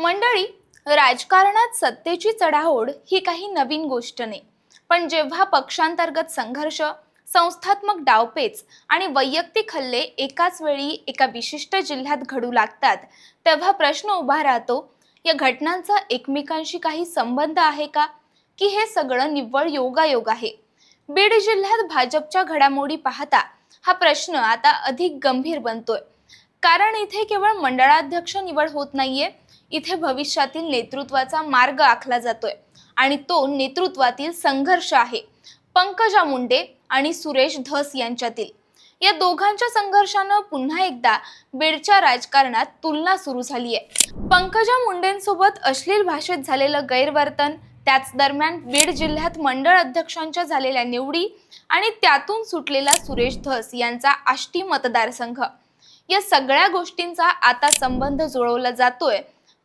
मंडळी राजकारणात सत्तेची चढाओढ ही काही नवीन गोष्ट नाही. पण जेव्हा पक्षांतर्गत संघर्ष संस्थात्मक डावपेच आणि वैयक्तिक हल्ले एकाच वेळी एका विशिष्ट जिल्ह्यात घडू लागतात तेव्हा प्रश्न उभा राहतो या घटनांचा एकमेकांशी काही संबंध आहे का? की हे सगळं निव्वळ योगायोग आहे? बीड जिल्ह्यात भाजपच्या घडामोडी पाहता हा प्रश्न आता अधिक गंभीर बनतोय. कारण इथे केवळ मंडळाध्यक्ष निवड होत नाहीये इथे भविष्यातील नेतृत्वाचा मार्ग आखला जातोय. आणि तो नेतृत्वातील संघर्ष आहे. पंकजा मुंडे आणि सुरेश धस यांच्यातील. या दोघांच्या संघर्षानं पुन्हा एकदा बीडच्या राजकारणात तुलना सुरू झाली आहे पंकजा मुंडेंसोबत अश्लील भाषेत झालेलं गैरवर्तन त्याच दरम्यान बीड जिल्ह्यात मंडळ अध्यक्षांच्या झालेल्या निवडी आणि त्यातून सुटलेला सुरेश धस यांचा आष्टी मतदारसंघ. या सगळ्या गोष्टींचा आता संबंध जुळवला जातोय.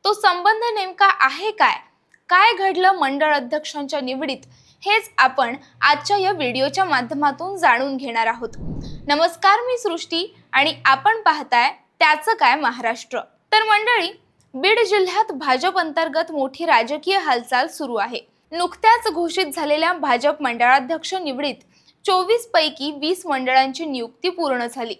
तो संबंध नेमका आहे काय? काय घडलं मंडळ अध्यक्षांच्या निवडीत? हेच आपण आजच्या या व्हिडिओच्या माध्यमातून जाणून घेणार आहोत. नमस्कार मी सृष्टी आणि आपण पाहताय त्याचं काय महाराष्ट्र. तर मंडळी बीड जिल्ह्यात भाजप अंतर्गत मोठी राजकीय हालचाल सुरू आहे. नुकत्याच घोषित झालेल्या भाजप मंडळाध्यक्ष निवडीत चोवीस पैकी वीस मंडळांची नियुक्ती पूर्ण झाली.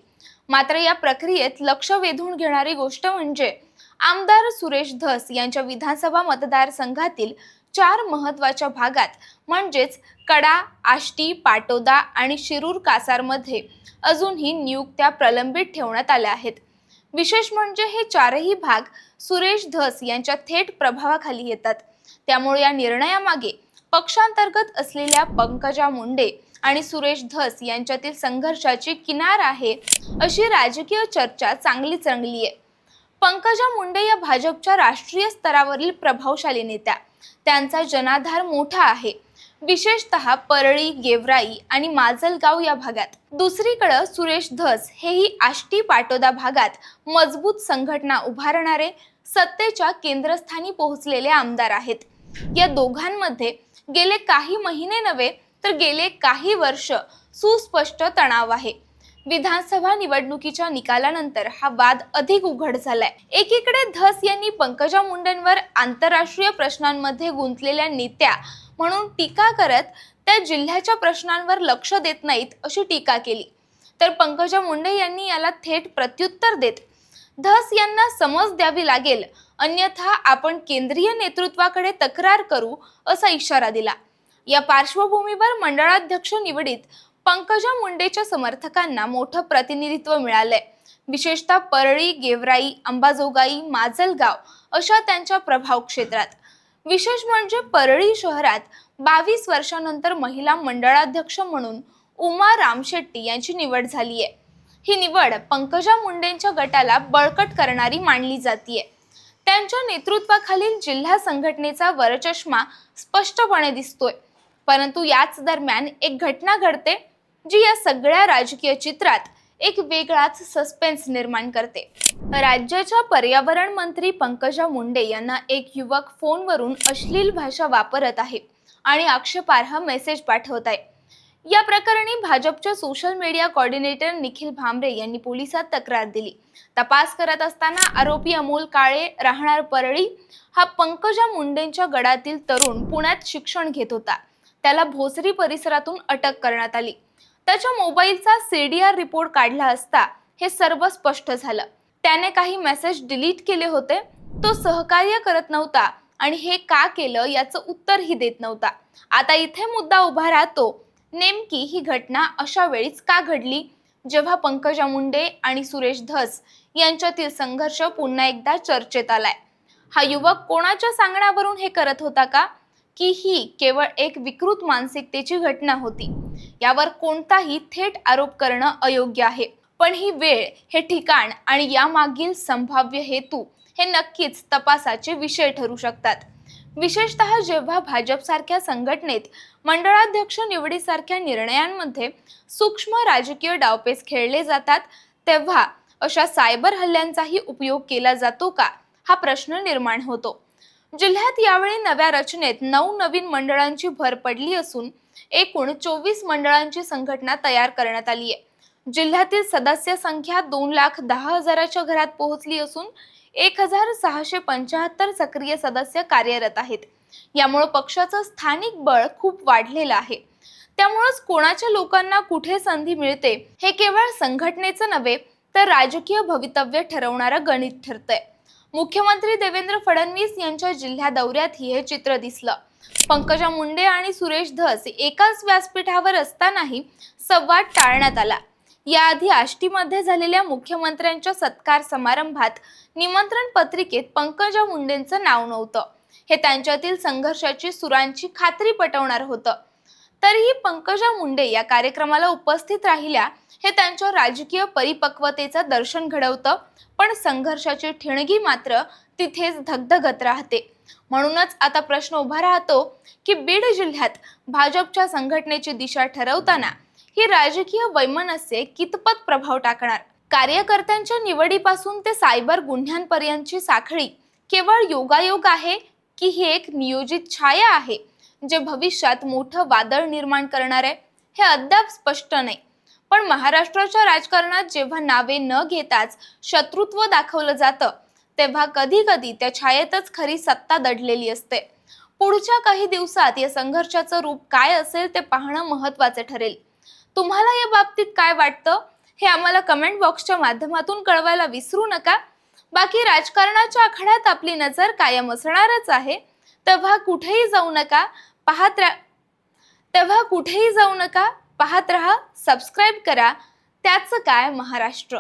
मात्र या प्रक्रियेत लक्ष वेधून घेणारी गोष्ट म्हणजे आमदार सुरेश धस यांच्या विधानसभा मतदारसंघातील चार महत्त्वाच्या भागात म्हणजेच कडा आष्टी पाटोदा आणि शिरूर कासारमध्ये अजूनही नियुक्त्या प्रलंबित ठेवण्यात आल्या आहेत. विशेष म्हणजे हे चारही भाग सुरेश धस यांच्या थेट प्रभावाखाली येतात. त्यामुळे या निर्णयामागे पक्षांतर्गत असलेल्या पंकजा मुंडे आणि सुरेश धस यांच्यातील संघर्षाची किनार आहे अशी राजकीय चर्चा चांगलीच रंगली आहे पंकजा मुंडे या भाजपच्या राष्ट्रीय स्तरावरील प्रभावशाली नेत्या. त्यांचा जनाधार मोठा आहे. विशेषतः परळी गेवराई आणि माजलगाव या भागात. दुसरीकडं सुरेश धस हेही आष्टी पाटोदा भागात मजबूत संघटना उभारणारे सत्तेच्या केंद्रस्थानी पोहोचलेले आमदार आहेत. या दोघांमध्ये गेले काही महिने नव्हे तर गेले काही वर्ष सुस्पष्ट तणाव आहे. विधानसभा निवडणुकीच्या निकालानंतर हा वाद अधिक उघड झालाय. एकीकडे धस यांनी पंकजा मुंडेंवर आंतरराष्ट्रीय प्रश्नांमध्ये गुंतलेल्या नेत्या म्हणून टीका करत त्या जिल्ह्याच्या प्रश्नांवर लक्ष देत नाहीत अशी टीका केली. तर पंकजा मुंडे यांनी याला थेट प्रत्युत्तर देत धस यांना समज द्यावी लागेल अन्यथा आपण केंद्रीय नेतृत्वाकडे तक्रार करू असा इशारा दिला. या पार्श्वभूमीवर मंडळाध्यक्ष निवडीत पंकजा मुंडेच्या समर्थकांना मोठं प्रतिनिधित्व मिळालंय. विशेषतः परळी गेवराई अंबाजोगाई माजलगाव अशा त्यांच्या प्रभाव क्षेत्रात. विशेष म्हणजे परळी शहरात बावीस वर्षानंतर महिला मंडळाध्यक्ष म्हणून उमा रामशेट्टी यांची निवड झाली आहे ही निवड पंकजा मुंडेंच्या गटाला बळकट करणारी मानली जातीये. त्यांच्या नेतृत्वाखालील जिल्हा संघटनेचा वरचष्मा स्पष्टपणे दिसतोय. परंतु याच दरम्यान एक घटना घडते. जी या सगळ्या राजकीय चित्रात एक वेगळाच सस्पेन्स निर्माण करते. राज्याच्या पर्यावरण मंत्री पंकजा मुंडे यांना एक युवक फोनवरून अश्लील भाषा वापरत आहे आणि आक्षेपार्ह मेसेज पाठवत आहे. या प्रकरणी भाजपच्या social media coordinator Nikhil Bhamre यांनी पोलिसात तक्रार दिली. तपास करत असताना आरोपी अमोल काळे राहणार परळी हा पंकजा मुंडेंच्या गडातील तरुण पुण्यात शिक्षण घेत होता. त्याला भोसरी परिसरातून अटक करण्यात आली. त्याच्या मोबाईलचा सीडीआर रिपोर्ट काढला असता हे सर्व स्पष्ट झालं. त्याने काही मेसेज डिलीट केले होते. तो सहकार्य करत नव्हता आणि हे का केलं याचं उत्तरही देत नव्हता. आता इथे मुद्दा उभा राहतो नेमकी ही घटना अशा वेळीच का घडली? जेव्हा पंकजा मुंडे आणि सुरेश धस यांच्यातील संघर्ष पुन्हा एकदा चर्चेत आलाय. हा युवक कोणाच्या सांगण्यावरून हे करत होता का? की ही केवळ एक विकृत मानसिकतेची घटना होती. यावर कोणताही थेट आरोप करणं अयोग्य आहे. पण ही वेळ हे ठिकाण आणि यामागील संभाव्य हेतू हे नक्कीच तपासाचे विषय ठरू शकतात. विशेषतः जेव्हा भाजपसारख्या संघटनेत मंडळाध्यक्ष निवडीसारख्या निर्णयांमध्ये सूक्ष्म राजकीय डावपेच खेळले जातात तेव्हा अशा सायबर हल्ल्यांचाही उपयोग केला जातो का? हा प्रश्न निर्माण होतो. जिल्ह्यात यावेळी नव्या रचनेत नऊ नवीन मंडळांची भर पडली असून एकूण चोवीस मंडळांची संघटना तयार करण्यात आली आहे. जिल्ह्यातील सदस्य संख्या दोन लाख दहा हजाराच्या घरात पोहोचली असून एक हजार सहाशे पंच्याहत्तर सक्रिय सदस्य कार्यरत आहेत. यामुळे पक्षाचं स्थानिक बळ खूप वाढलेलं आहे. त्यामुळंच कोणाच्या लोकांना कुठे संधी मिळते हे केवळ संघटनेचं नव्हे तर राजकीय भवितव्य ठरवणारं गणित ठरतंय. मुख्यमंत्री देवेंद्र फडणवीस यांच्या जिल्हा दौऱ्यातही हे चित्र दिसलं. पंकजा मुंडे आणि सुरेश धस एकाच व्यासपीठावर असतानाही संवाद टाळण्यात आला. याआधी आष्टीमध्ये झालेल्या मुख्यमंत्र्यांच्या सत्कार समारंभात निमंत्रण पत्रिकेत पंकजा मुंडेंचं नाव नव्हतं. हे त्यांच्यातील संघर्षाची सुरांची खात्री पटवणार होतं. तरीही पंकजा मुंडे या कार्यक्रमाला उपस्थित राहिल्या हे त्यांच्या राजकीय परिपक्वतेचं दर्शन घडवतं. पण संघर्षाची ठिणगी मात्र तिथेच धगधगत राहते. म्हणूनच आता प्रश्न उभा राहतो की बीड जिल्ह्यात भाजपच्या संघटनेची दिशा ठरवताना ही राजकीय वैमनस्य कितपत प्रभाव टाकणार? कार्यकर्त्यांच्या निवडीपासून ते सायबर गुन्ह्यांपर्यंतची साखळी केवळ योगायोग आहे की ही एक नियोजित छाया आहे जे भविष्यात मोठं वादळ निर्माण करणार आहे? हे अद्याप स्पष्ट नाही. पण महाराष्ट्राच्या राजकारणात जेव्हा नावे न घेताच शत्रुत्व दाखवलं जातं तेव्हा कधी कधी त्या छायेतच खरी सत्ता दडलेली असते. पुढच्या काही दिवसात या संघर्षाचं रूप काय असेल ते पाहणं महत्त्वाचे ठरेल. तुम्हाला या बाबतीत काय वाटतं? हे आम्हाला कमेंट बॉक्सच्या माध्यमातून कळवायला विसरू नका. बाकी राजकारणाच्या आखाड्यात आपली नजर कायम असणारच आहे. तेव्हा कुठेही जाऊ नका. पाहत रा तेव्हा कुठेही जाऊ नका. पाहत रहा सबस्क्राईब करा. त्याचं काय महाराष्ट्र?